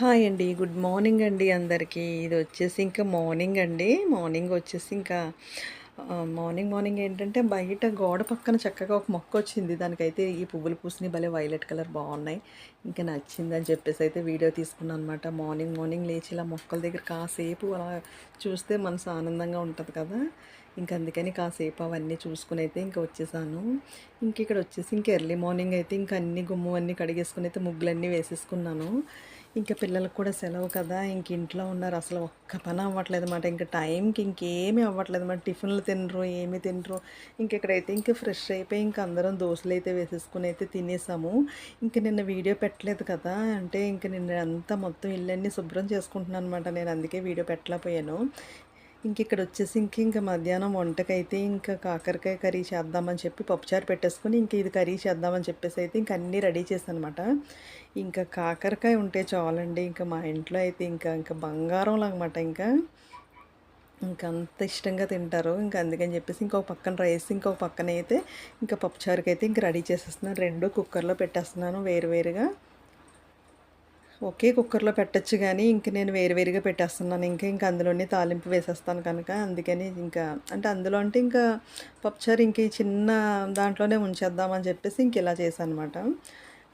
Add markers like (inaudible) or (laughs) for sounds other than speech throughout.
Hi అండి. Good morning అండి అందరికీ. ఇది వచ్చేసి ఇంకా మార్నింగ్ అండి. మార్నింగ్ వచ్చేసి ఇంకా మార్నింగ్ మార్నింగ్ ఏంటంటే బయట గోడ పక్కన చక్కగా ఒక మొక్క వచ్చింది. దానికైతే ఈ పువ్వులు పూసినాయి భలే వైలెట్ కలర్ బాగున్నాయి. ఇంకా నచ్చింది అని చెప్పేసి అయితే వీడియో తీసుకున్నాను అనమాట మార్నింగ్ మార్నింగ్ లేచి ఇలా మొక్కల దగ్గర కాసేపు అలా చూస్తే మనసు ఆనందంగా ఉంటుంది కదా. ఇంక అందుకని కాసేపు అవన్నీ చూసుకుని అయితే ఇంకా వచ్చేసాను. ఇంక ఇక్కడ వచ్చేసి ఇంక ఎర్లీ మార్నింగ్ అయితే ఇంక అన్ని గుమ్ము అన్నీ కడిగేసుకుని అయితే ముగ్గులన్నీ వేసేసుకున్నాను. ఇంకా పిల్లలకు కూడా సెలవు కదా ఇంక ఇంట్లో ఉన్నారు. అసలు ఒక్క పని అవ్వట్లేదు అనమాట ఇంకా టైంకి ఇంకేమీ అవ్వట్లేదు అనమాట టిఫిన్లు తినరు ఏమి తినరు. ఇంక ఇక్కడైతే ఇంకా ఫ్రెష్ అయిపోయి ఇంక అందరం దోశలు అయితే వేసేసుకుని అయితే తినేసాము. ఇంక నిన్న వీడియో పెట్టలేదు కదా అంటే ఇంక నిన్న అంతా మొత్తం ఇల్లన్నీ శుభ్రం చేసుకుంటున్నాను అనమాట నేను అందుకే వీడియో పెట్టలేకపోయాను. ఇంక ఇక్కడ వచ్చేసి ఇంక ఇంకా మధ్యాహ్నం వంటకైతే ఇంకా కాకరకాయ కర్రీ చేద్దామని చెప్పి పప్పుచారు పెట్టేసుకుని ఇంక ఇది కర్రీ చేద్దామని చెప్పేసి అయితే ఇంక అన్నీ రెడీ చేశాను అనమాట ఇంకా కాకరకాయ ఉంటే చాలండి. ఇంకా మా ఇంట్లో అయితే ఇంకా ఇంకా బంగారం అనమాట ఇంకా. ఇంకా అంత ఇష్టంగా తింటారు. ఇంకా అందుకని చెప్పేసి ఇంకొక పక్కన రైస్ ఇంకొక పక్కన అయితే ఇంకా పప్పుచారుకి అయితే ఇంకా రెడీ చేసేస్తున్నాను. రెండు కుక్కర్లో పెట్టేస్తున్నాను వేరువేరుగా ఒకే కుక్కర్లో పెట్టచ్చు కానీ ఇంక నేను వేరువేరుగా పెట్టేస్తున్నాను. ఇంకా ఇంకా అందులోనే తాలింపు వేసేస్తాను కనుక. అందుకని ఇంకా అంటే అందులో అంటే ఇంకా పప్పుచారు ఇంక చిన్న దాంట్లోనే ఉంచేద్దామని చెప్పేసి ఇంక ఇలా చేశాను అనమాట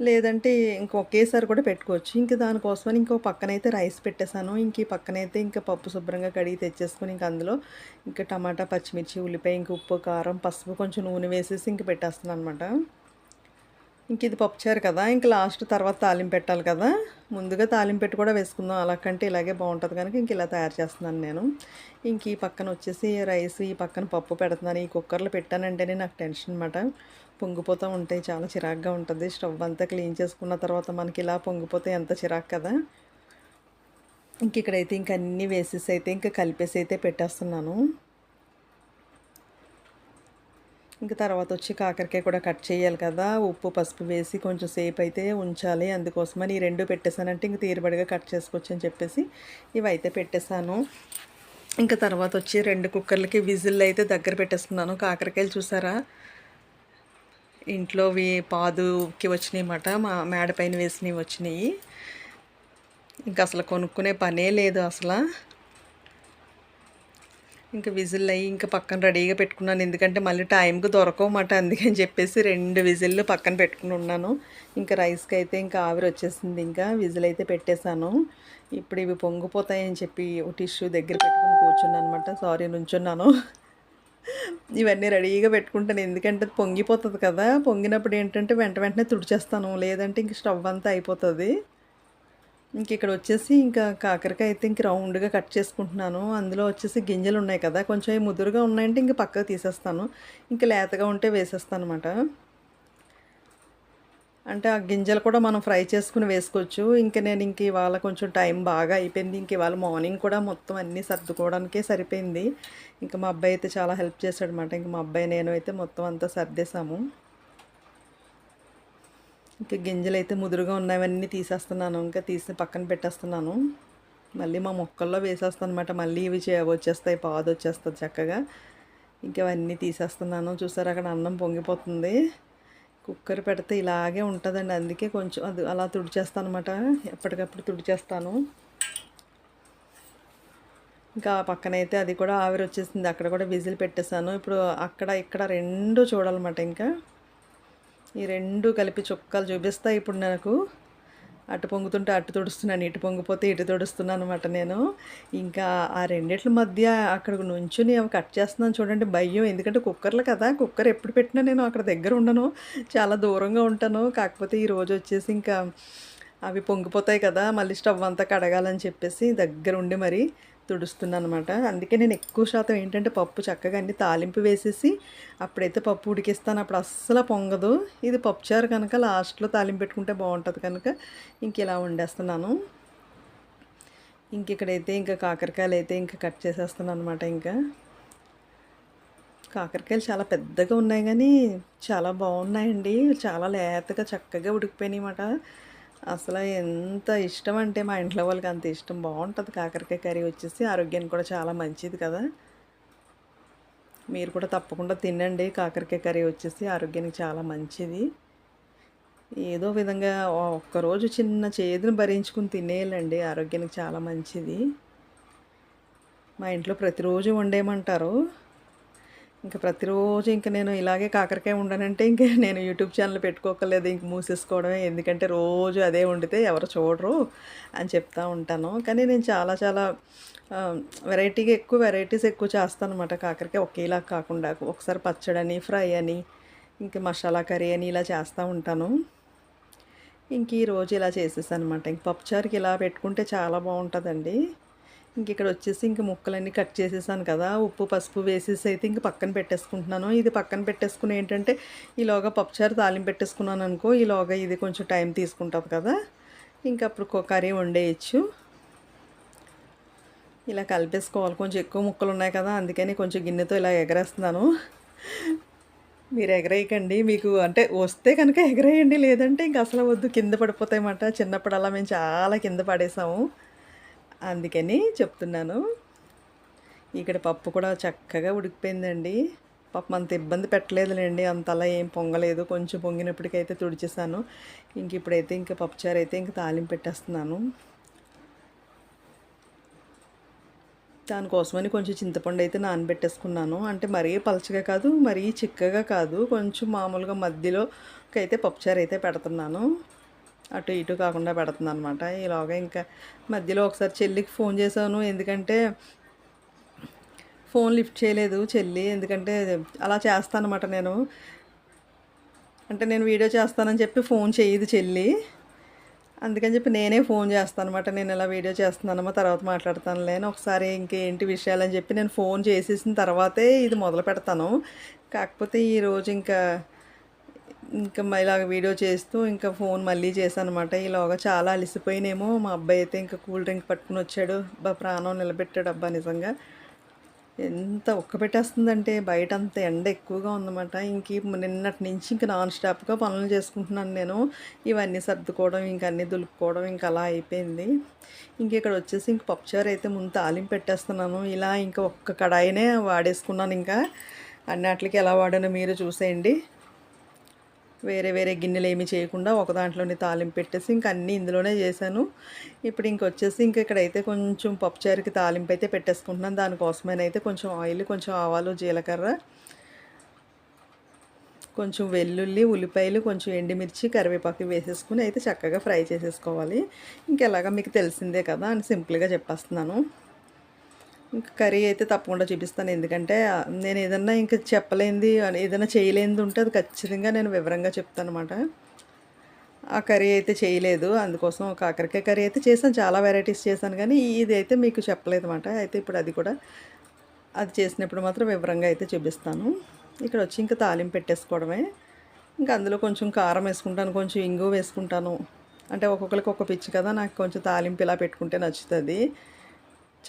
లేదంటే ఇంక ఒకేసారి కూడా పెట్టుకోవచ్చు. ఇంక దానికోసమని ఇంకో పక్కనైతే రైస్ పెట్టేశాను. ఇంక ఈ పక్కనైతే ఇంకా పప్పు శుభ్రంగా కడిగి తెచ్చేసుకొని ఇంక అందులో ఇంకా టమాటా పచ్చిమిర్చి ఉల్లిపాయ ఇంక ఉప్పు కారం పసుపు కొంచెం నూనె వేసేసి ఇంక పెట్టేస్తున్నాను అనమాట ఇంక ఇది పప్పుచారు కదా ఇంక లాస్ట్ తర్వాత తాలింపు పెట్టాలి కదా. ముందుగా తాలింపు పెట్టి కూడా వేసుకుందాం. అలా కంటే ఇలాగే బాగుంటుంది కనుక ఇంక ఇలా తయారు చేస్తున్నాను నేను. ఇంక ఈ పక్కన వచ్చేసి రైస్ ఈ పక్కన పప్పు పెడుతున్నాను. ఈ కుక్కర్లో పెట్టానంటేనే నాకు టెన్షన్ అనమాట పొంగిపోతూ ఉంటాయి చాలా చిరాగ్గా ఉంటుంది. స్టవ్ అంతా క్లీన్ చేసుకున్న తర్వాత మనకి ఇలా పొంగిపోతే ఎంత చిరాకు కదా. ఇంక ఇక్కడైతే ఇంక అన్నీ వేసేసి అయితే ఇంకా కలిపేసి అయితే పెట్టేస్తున్నాను. ఇంకా తర్వాత వచ్చి కాకరకాయ కూడా కట్ చేయాలి కదా. ఉప్పు పసుపు వేసి కొంచెం సేపు అయితే ఉంచాలి. అందుకోసమని ఈ రెండు పెట్టేశానంటే ఇంక తీరుబడిగా కట్ చేసుకోవచ్చు అని చెప్పేసి ఇవైతే పెట్టేశాను. ఇంకా తర్వాత వచ్చి రెండు కుక్కర్లకి విజిల్ అయితే దగ్గర పెట్టేస్తున్నాను. కాకరకాయలు చూసారా? ఇంట్లోవి పాదుకి వచ్చినాయి అన్నమాట మా మేడ పైన వేసినవి వచ్చినాయి. ఇంకా అసలు కొనుక్కునే పనే లేదు అసలు. ఇంకా విజిల్ అయ్యి ఇంకా పక్కన రెడీగా పెట్టుకున్నాను. ఎందుకంటే మళ్ళీ టైంకి దొరకమాట అందుకని చెప్పేసి రెండు విజిల్లు పక్కన పెట్టుకుని ఉన్నాను. ఇంకా రైస్కి అయితే ఇంకా ఆవిరి వచ్చేసింది. ఇంకా విజిల్ అయితే పెట్టేశాను. ఇప్పుడు ఇవి పొంగిపోతాయని చెప్పి టిష్యూ దగ్గర పెట్టుకుని కూర్చున్నాను అనమాట సారీ నుంచున్నాను. ఇవన్నీ రెడీగా పెట్టుకుంటాను. ఎందుకంటే అది పొంగిపోతుంది కదా. పొంగినప్పుడు ఏంటంటే వెంట వెంటనే తుడిచేస్తాను. లేదంటే ఇంక స్టవ్ అంతా అయిపోతుంది. ఇంక ఇక్కడ వచ్చేసి ఇంకా కాకరకాయ అయితే ఇంక రౌండ్గా కట్ చేసుకుంటున్నాను. అందులో వచ్చేసి గింజలు ఉన్నాయి కదా కొంచెం అవి ముదురుగా ఉన్నాయంటే ఇంక పక్కకు తీసేస్తాను. ఇంకా లేతగా ఉంటే వేసేస్తాను అనమాట అంటే ఆ గింజలు కూడా మనం ఫ్రై చేసుకుని వేసుకోవచ్చు. ఇంకా నేను ఇంక ఇవాళ కొంచెం టైం బాగా అయిపోయింది. ఇంక ఇవాళ మార్నింగ్ కూడా మొత్తం అన్నీ సర్దుకోవడానికే సరిపోయింది. ఇంకా మా అబ్బాయి అయితే చాలా హెల్ప్ చేశాడు అనమాట ఇంక మా అబ్బాయి నేను అయితే మొత్తం అంతా సర్దేశాము. ఇంకా గింజలు అయితే ముదురుగా ఉన్నవన్నీ తీసేస్తున్నాను. ఇంకా తీసి పక్కన పెట్టేస్తున్నాను. మళ్ళీ మా మొక్కల్లో వేసేస్తాను అనమాట మళ్ళీ ఇవి చే వచ్చేస్తాయి. పాదు వచ్చేస్తుంది చక్కగా. ఇంకా అవన్నీ తీసేస్తున్నాను. చూసారు అక్కడ అన్నం పొంగిపోతుంది. కుక్కర్ పెడితే ఇలాగే ఉంటుందండి. అందుకే కొంచెం అది అలా తుడిచేస్తాను అనమాట ఎప్పటికప్పుడు తుడిచేస్తాను. ఇంకా పక్కనైతే అది కూడా ఆవిరి వచ్చేసింది అక్కడ కూడా విజిల్ పెట్టేశాను. ఇప్పుడు అక్కడ ఇక్కడ రెండు చూడాలన్నమాట ఇంకా. ఈ రెండు కలిపి చుక్కలు చూపిస్తా ఇప్పుడు నాకు. అటు పొంగుతుంటే అటు తుడుస్తున్నాను ఇటు పొంగిపోతే ఇటు తుడుస్తున్నాను అనమాట నేను. ఇంకా ఆ రెండిట్ల మధ్య అక్కడ నుంచుని అవి కట్ చేస్తున్నాను చూడండి భయం. ఎందుకంటే కుక్కర్లు కదా కుక్కర్ ఎప్పుడు పెట్టినా నేను అక్కడ దగ్గర ఉండను చాలా దూరంగా ఉంటాను. కాకపోతే ఈ రోజు వచ్చేసి ఇంకా అవి పొంగిపోతాయి కదా మళ్ళీ స్టవ్ అంతా కడగాలని చెప్పేసి దగ్గర ఉండి మరి తుడుస్తున్నాను అనమాట అందుకే నేను ఎక్కువ శాతం ఏంటంటే పప్పు చక్కగా అన్ని తాలింపు వేసేసి అప్పుడైతే పప్పు ఉడికిస్తాను. అప్పుడు అస్సలు పొంగదు. ఇది పప్పుచారు కనుక లాస్ట్లో తాలింపు పెట్టుకుంటే బాగుంటుంది కనుక ఇంక ఇలా వండేస్తున్నాను. ఇంక ఇక్కడైతే ఇంకా కాకరకాయలు అయితే ఇంకా కట్ చేసేస్తున్నాను అనమాట ఇంకా. కాకరకాయలు చాలా పెద్దగా ఉన్నాయి కానీ చాలా బాగున్నాయండి. చాలా లేతగా చక్కగా ఉడికిపోయినాయి అన్నమాట అసలు ఎంత ఇష్టం అంటే మా ఇంట్లో వాళ్ళకి అంత ఇష్టం. బాగుంటుంది కాకరకాయ కర్రీ వచ్చేసి ఆరోగ్యానికి కూడా చాలా మంచిది కదా. మీరు కూడా తప్పకుండా తినండి. కాకరకాయ కర్రీ వచ్చేసి ఆరోగ్యానికి చాలా మంచిది. ఏదో విధంగా ఒక్కరోజు చిన్న చేదును భరించుకుని తినేయాలండి. ఆరోగ్యానికి చాలా మంచిది. మా ఇంట్లో ప్రతిరోజు వండేయమంటారు ఇంకా ప్రతిరోజు ఇంక నేను ఇలాగే కాకరకాయ ఉండనంటే ఇంక (laughs) నేను యూట్యూబ్ ఛానల్ పెట్టుకోకలేదు ఇంక మూసేసుకోవడమే. ఎందుకంటే రోజు అదే వండితే ఎవరు చూడరు అని చెప్తా ఉంటాను. కానీ నేను చాలా చాలా వెరైటీగా ఎక్కువ వెరైటీస్ ఎక్కువ చేస్తాను అనమాట కాకరకాయ ఒకేలా కాకుండా ఒకసారి పచ్చడని ఫ్రై అని ఇంకా మసాలా కర్రీ అని ఇలా చేస్తూ ఉంటాను. ఇంక ఈ రోజు ఇలా చేసేసాను అనమాట ఇంక పప్పుచారుకి ఇలా పెట్టుకుంటే చాలా బాగుంటుందండి. ఇంక ఇక్కడ వచ్చేసి ఇంక ముక్కలన్నీ కట్ చేసేసాను కదా. ఉప్పు పసుపు వేసేసి అయితే ఇంక పక్కన పెట్టేసుకుంటున్నాను. ఇది పక్కన పెట్టేసుకుని ఏంటంటే ఈలోగా పప్పుచారు తాలింపు పెట్టేసుకున్నాను అనుకో ఈలోగా ఇది కొంచెం టైం తీసుకుంటుంది కదా. ఇంక అప్పుడు కర్రీ వండేయచ్చు. ఇలా కలిపేసుకోవాలి. కొంచెం ఎక్కువ ముక్కలు ఉన్నాయి కదా అందుకని కొంచెం గిన్నెతో ఇలా ఎగరేస్తున్నాను. మీరు ఎగరేయకండి. మీకు అంటే వస్తే కనుక ఎగరేయండి లేదంటే ఇంక అసలు వద్దు. కింద పడిపోతాయన్నమాట. చిన్నప్పుడు అలా మేము చాలా కింద పడేసాము. అందుకని చెప్తున్నాను. ఇక్కడ పప్పు కూడా చక్కగా ఉడికిపోయిందండి. పాపం అంత ఇబ్బంది పెట్టలేదులేండి. అంత అలా ఏం పొంగలేదు. కొంచెం పొంగినప్పటికైతే తుడిచేసాను. ఇంక ఇప్పుడైతే ఇంకా పప్పుచారు అయితే ఇంక తాలింపు పెట్టేస్తున్నాను. దానికోసమని కొంచెం చింతపండు అయితే నానబెట్టేసుకున్నాను. అంటే మరీ పలచగా కాదు మరీ చిక్కగా కాదు. కొంచెం మామూలుగా మధ్యలోకి అయితే పప్పుచారు అయితే పెడుతున్నాను. అటు ఇటు కాకుండా పెడుతుంది అనమాట ఈలోగా ఇంకా మధ్యలో ఒకసారి చెల్లికి ఫోన్ చేశాను. ఎందుకంటే ఫోన్ లిఫ్ట్ చేయలేదు చెల్లి. ఎందుకంటే అలా చేస్తానమాట నేను. అంటే నేను వీడియో చేస్తానని చెప్పి ఫోన్ చేయదు చెల్లి. అందుకని చెప్పి నేనే ఫోన్ చేస్తాను అనమాట నేను ఇలా వీడియో చేస్తున్నానమ్మా తర్వాత మాట్లాడతాను లేని ఒకసారి ఇంకేంటి విషయాలని చెప్పి నేను ఫోన్ చేసేసిన తర్వాతే ఇది మొదలు పెడతాను. కాకపోతే ఈరోజు ఇంకా ఇంకా ఇలాగ వీడియో చేస్తూ ఇంకా ఫోన్ మళ్ళీ చేశాను అనమాట ఈలోగా చాలా అలసిపోయినేమో. మా అబ్బాయి అయితే ఇంకా కూల్ డ్రింక్ పట్టుకుని వచ్చాడు. అబ్బా ప్రాణం నిలబెట్టాడు అబ్బా నిజంగా. ఎంత ఒక్క పెట్టేస్తుందంటే బయట అంత ఎండ ఎక్కువగా ఉందన్నమాట. ఇంక నిన్నటి నుంచి ఇంక నాన్ స్టాప్గా పనులు చేసుకుంటున్నాను నేను. ఇవన్నీ సర్దుకోవడం ఇంక అన్నీ దులుపుకోవడం ఇంకా అలా అయిపోయింది. ఇంక ఇక్కడ వచ్చేసి ఇంక పప్పుచారు అయితే ముందు తాలింపు పెట్టేస్తున్నాను. ఇలా ఇంకా ఒక్క కడాయినే వాడేసుకున్నాను ఇంకా. అన్నిటికి ఎలా వాడానో మీరు చూసేయండి. వేరే వేరే గిన్నెలు ఏమి చేయకుండా ఒక దాంట్లోనే తాలింపు పెట్టేసి ఇంక అన్నీ ఇందులోనే చేశాను. ఇప్పుడు ఇంకొచ్చేసి ఇంక ఇక్కడైతే కొంచెం పప్పుచారుకి తాలింపు అయితే పెట్టేసుకుంటున్నాను. దానికోసమేనైతే కొంచెం ఆయిల్ కొంచెం ఆవాలు జీలకర్ర కొంచెం వెల్లుల్లి ఉల్లిపాయలు కొంచెం ఎండుమిర్చి కరివేపాకు వేసేసుకుని అయితే చక్కగా ఫ్రై చేసేసుకోవాలి. ఇంకెలాగా మీకు తెలిసిందే కదా అని సింపుల్గా చెప్పేస్తున్నాను. ఇంకా కర్రీ అయితే తప్పకుండా చూపిస్తాను. ఎందుకంటే నేను ఏదన్నా ఇంకా చెప్పలేనిది అని ఏదైనా చేయలేనిది ఉంటే అది ఖచ్చితంగా నేను వివరంగా చెప్తాను అనమాట ఆ కర్రీ అయితే చేయలేదు. అందుకోసం కాకరకాయ కర్రీ అయితే చేశాను. చాలా వెరైటీస్ చేశాను కానీ ఇది అయితే మీకు చెప్పలేదు అనమాట అయితే ఇప్పుడు అది కూడా అది చేసినప్పుడు మాత్రం వివరంగా అయితే చూపిస్తాను. ఇక్కడ వచ్చి ఇంకా తాలింపు పెట్టేసుకోవడమే. ఇంకా అందులో కొంచెం కారం వేసుకుంటాను కొంచెం ఇంగు వేసుకుంటాను. అంటే ఒక్కొక్కరికి ఒక్క పిచ్చి కదా నాకు కొంచెం తాలింపు ఇలా పెట్టుకుంటే నచ్చుతుంది.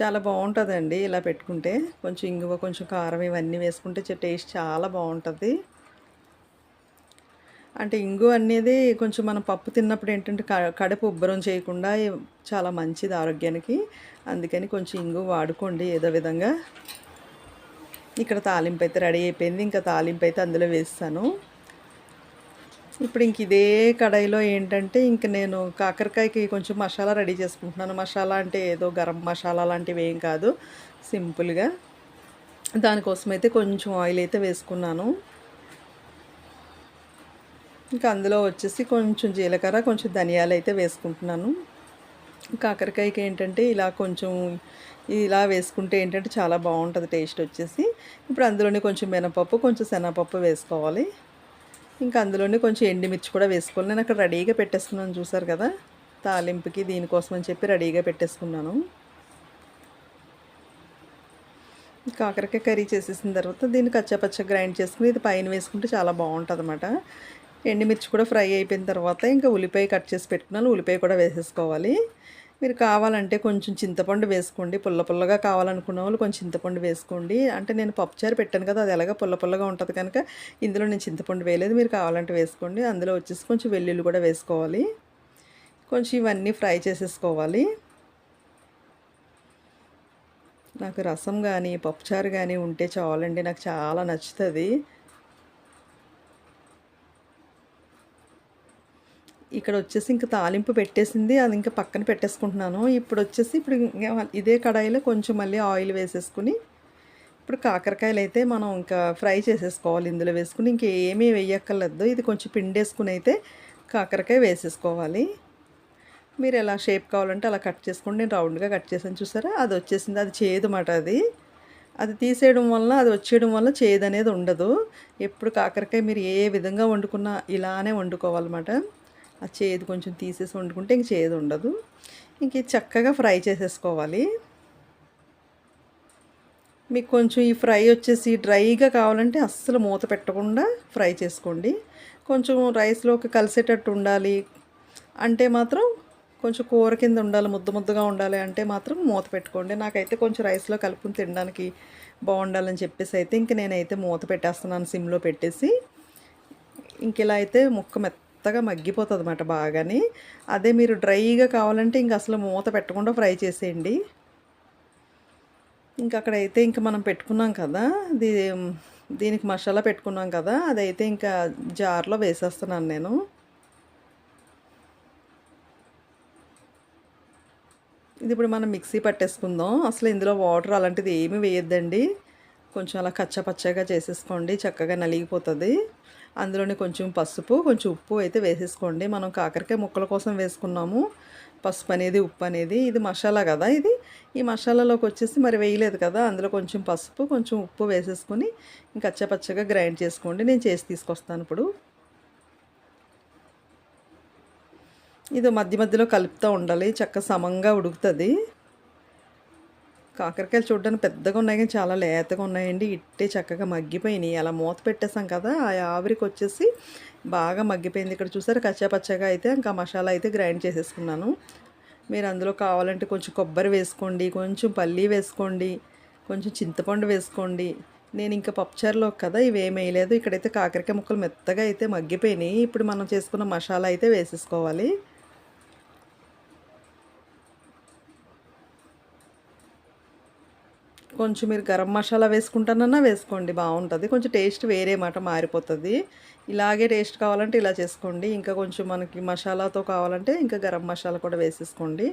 చాలా బాగుంటుందండి ఇలా పెట్టుకుంటే. కొంచెం ఇంగువ కొంచెం కారం ఇవన్నీ వేసుకుంటే టేస్ట్ చాలా బాగుంటుంది. అంటే ఇంగు అనేది కొంచెం మనం పప్పు తిన్నప్పుడు ఏంటంటే క- కడుపు ఉబ్బరం చేయకుండా చాలా మంచిది ఆరోగ్యానికి. అందుకని కొంచెం ఇంగు వాడుకోండి ఏదో విధంగా. ఇక్కడ తాలింపు అయితే రెడీ అయిపోయింది. ఇంకా తాలింపు అయితే అందులో వేస్తాను. ఇప్పుడు ఇంక ఇదే కడాయిలో ఏంటంటే ఇంక నేను కాకరకాయకి కొంచెం మసాలా రెడీ చేసుకుంటున్నాను. మసాలా అంటే ఏదో గరం మసాలా లాంటివి ఏం కాదు. సింపుల్గా. దానికోసం అయితే కొంచెం ఆయిల్ అయితే వేసుకున్నాను. ఇంకా అందులో వచ్చేసి కొంచెం జీలకర్ర కొంచెం ధనియాలు అయితే వేసుకుంటున్నాను. కాకరకాయకి ఏంటంటే ఇలా కొంచెం ఇలా వేసుకుంటే ఏంటంటే చాలా బాగుంటుంది టేస్ట్ వచ్చేసి. ఇప్పుడు అందులోనే కొంచెం మినపప్పు కొంచెం శనగపప్పు వేసుకోవాలి. ఇంకా అందులోనే కొంచెం ఎండిమిర్చి కూడా వేసుకోవాలి నేను అక్కడ రెడీగా పెట్టేసుకున్నాను చూసారు కదా? తాలింపుకి దీనికోసం అని చెప్పి రెడీగా పెట్టేసుకున్నాను. కాకరకాయ కర్రీ చేసేసిన తర్వాత దీన్ని కచ్చాపచ్చ గ్రైండ్ చేసుకుని ఇది పైన వేసుకుంటే చాలా బాగుంటుంది అనమాట ఎండిమిర్చి కూడా ఫ్రై అయిపోయిన తర్వాత ఇంకా ఉల్లిపాయ కట్ చేసి పెట్టుకున్నాను. ఉల్లిపాయ కూడా వేసేసుకోవాలి. మీరు కావాలంటే కొంచెం చింతపండు వేసుకోండి. పుల్ల పుల్లగా కావాలనుకున్న వాళ్ళు కొంచెం చింతపండు వేసుకోండి. అంటే నేను పప్పుచారు పెట్టాను కదా అది ఎలాగ పుల్ల పుల్లగా ఉంటుంది కనుక ఇందులో నేను చింతపండు వేయలేదు. మీరు కావాలంటే వేసుకోండి. అందులో వచ్చేసి కొంచెం వెల్లుల్లి కూడా వేసుకోవాలి. కొంచెం ఇవన్నీ ఫ్రై చేసేసుకోవాలి. నాకు రసం కానీ పప్పుచారు కానీ ఉంటే చాలండి. నాకు చాలా నచ్చుతుంది. ఇక్కడ వచ్చేసి ఇంకా తాలింపు పెట్టేసింది. అది ఇంకా పక్కన పెట్టేసుకుంటున్నాను. ఇప్పుడు వచ్చేసి ఇప్పుడు ఇంకా ఇదే కడాయిలో కొంచెం మళ్ళీ ఆయిల్ వేసేసుకుని ఇప్పుడు కాకరకాయలు అయితే మనం ఇంకా ఫ్రై చేసేసుకోవాలి. ఇందులో వేసుకుని ఇంకేమీ వేయక్కర్లేదు. ఇది కొంచెం పిండేసుకుని అయితే కాకరకాయ వేసేసుకోవాలి. మీరు ఎలా షేప్ కావాలంటే అలా కట్ చేసుకోండి. నేను రౌండ్గా కట్ చేసాను చూసారా? అది వచ్చేసింది. అది చేదు మాట అది. అది తీసేయడం వల్ల అది వచ్చేయడం వల్ల చేదు అనేది ఉండదు. ఎప్పుడు కాకరకాయ మీరు ఏ విధంగా వండుకున్నా ఇలానే వండుకోవాలన్నమాట. ఆ చేదు కొంచెం తీసేసి వండుకుంటే ఇంక చేదు ఉండదు. ఇంక చక్కగా ఫ్రై చేసేసుకోవాలి. మీకు కొంచెం ఈ ఫ్రై వచ్చేసి డ్రైగా కావాలంటే అస్సలు మూత పెట్టకుండా ఫ్రై చేసుకోండి. కొంచెం రైస్లోకి కలిసేటట్టు ఉండాలి. అంటే మాత్రం కొంచెం కూర కింద ఉండాలి ముద్ద ముద్దగా ఉండాలి అంటే మాత్రం మూత పెట్టుకోండి. నాకైతే కొంచెం రైస్లో కలుపుని తినడానికి బాగుండాలని చెప్పేసి అయితే ఇంక నేనైతే మూత పెట్టేస్తున్నాను సిమ్లో పెట్టేసి. ఇంక ఇలా అయితే ముక్క మెత్త మెత్తగా మగ్గిపోతుంది అన్నమాట బాగాని. అదే మీరు డ్రైగా కావాలంటే ఇంక అసలు మూత పెట్టకుండా ఫ్రై చేసేయండి. ఇంక అక్కడైతే ఇంకా మనం పెట్టుకున్నాం కదా దీ దీనికి మసాలా పెట్టుకున్నాం కదా అదైతే ఇంకా జార్లో వేసేస్తున్నాను నేను. ఇది ఇప్పుడు మనం మిక్సీ పట్టేసుకుందాం. అసలు ఇందులో వాటర్ అలాంటిది ఏమీ వేయద్దండి. కొంచెం అలా కచ్చపచ్చగా చేసేసుకోండి చక్కగా నలిగిపోతుంది. అందులోనే కొంచెం పసుపు కొంచెం ఉప్పు అయితే వేసేసుకోండి. మనం కాకరకాయ ముక్కల కోసం వేసుకున్నాము. పసుపు అనేది ఉప్పు అనేది. ఇది మసాలా కదా ఇది. ఈ మసాలాలోకి వచ్చేసి మరి వేయలేదు కదా. అందులో కొంచెం పసుపు కొంచెం ఉప్పు వేసేసుకొని ఇంకా పచ్చగా గ్రైండ్ చేసుకోండి. నేను చేసి తీసుకొస్తాను ఇప్పుడు. ఇది మధ్య మధ్యలో కలుపుతూ ఉండాలి. చక్క సమంగా ఉడుకుతుంది. కాకరకాయలు చూడడానికి పెద్దగా ఉన్నాయి కానీ చాలా లేతగా ఉన్నాయండి. ఇట్టే చక్కగా మగ్గిపోయినాయి. అలా మూత పెట్టేసాం కదా ఆ ఆవిరికి వచ్చేసి బాగా మగ్గిపోయింది. ఇక్కడ చూసారు కచ్చాపచ్చగా అయితే ఇంకా మసాలా అయితే గ్రైండ్ చేసేసుకున్నాను. మీరు అందులో కావాలంటే కొంచెం కొబ్బరి వేసుకోండి కొంచెం పల్లీ వేసుకోండి కొంచెం చింతపండు వేసుకోండి. నేను ఇంకా పప్పుచారులో కదా ఇవేం వేయలేదు. ఇక్కడైతే కాకరకాయ ముక్కలు మెత్తగా అయితే మగ్గిపోయినాయి. ఇప్పుడు మనం చేసుకున్న మసాలా అయితే వేసేసుకోవాలి. కొంచెం మీరు గరం మసాలా వేసుకుంటానన్నా వేసుకోండి బాగుంటుంది. కొంచెం టేస్ట్ వేరే మాట మారిపోతుంది. ఇలాగే టేస్ట్ కావాలంటే ఇలా చేసుకోండి. ఇంకా కొంచెం మనకి మసాలాతో కావాలంటే ఇంకా గరం మసాలా కూడా వేసేసుకోండి.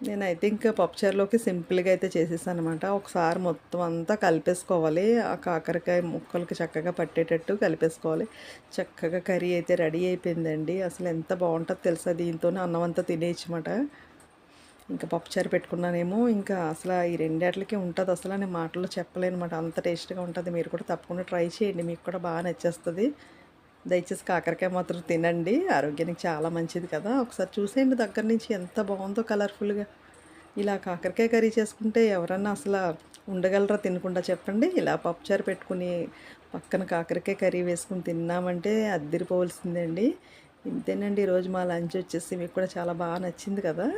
నేనైతే ఇంకా పప్పుచారులోకి సింపుల్గా అయితే చేసేసాను అనమాట ఒకసారి మొత్తం అంతా కలిపేసుకోవాలి. ఆ కాకరకాయ ముక్కలకి చక్కగా పట్టేటట్టు కలిపేసుకోవాలి. చక్కగా కర్రీ అయితే రెడీ అయిపోయిందండి. అసలు ఎంత బాగుంటుందో తెలుసా దీంతోనే అన్నం అంతా తినేయచ్చమాట ఇంకా పప్పుచారు పెట్టుకున్నానేమో ఇంకా అసలు ఈ రెండేట్లకి ఉంటుంది అసలు నేను మాటల్లో చెప్పలేను అనమాట అంత టేస్ట్గా ఉంటుంది. మీరు కూడా తప్పకుండా ట్రై చేయండి. మీకు కూడా బాగా నచ్చేస్తుంది. దయచేసి కాకరకాయ మాత్రం తినండి. ఆరోగ్యానికి చాలా మంచిది కదా. ఒకసారి చూసేయండి దగ్గర నుంచి ఎంత బాగుందో కలర్ఫుల్గా. ఇలా కాకరకాయ కర్రీ చేసుకుంటే ఎవరన్నా అసలు ఉండగలరా తినకుండా చెప్పండి. ఇలా పప్పుచారు పెట్టుకుని పక్కన కాకరకాయ కర్రీ వేసుకుని తిన్నామంటే అద్దరిపోవలసిందండి. ఇంతేనండి. ఈరోజు మా లంచ్ వచ్చేసి మీకు కూడా చాలా బాగా నచ్చింది కదా.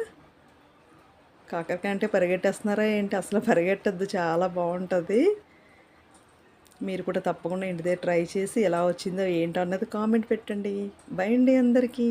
కాకరకాయ అంటే పరిగెట్టేస్తున్నారా ఏంటి? అసలు పరిగెట్టద్దు చాలా బాగుంటుంది. మీరు కూడా తప్పకుండా ఇంటి దగ్గర ట్రై చేసి ఎలా వచ్చిందో ఏంటో అన్నది కామెంట్ పెట్టండి. బై అండి అందరికీ.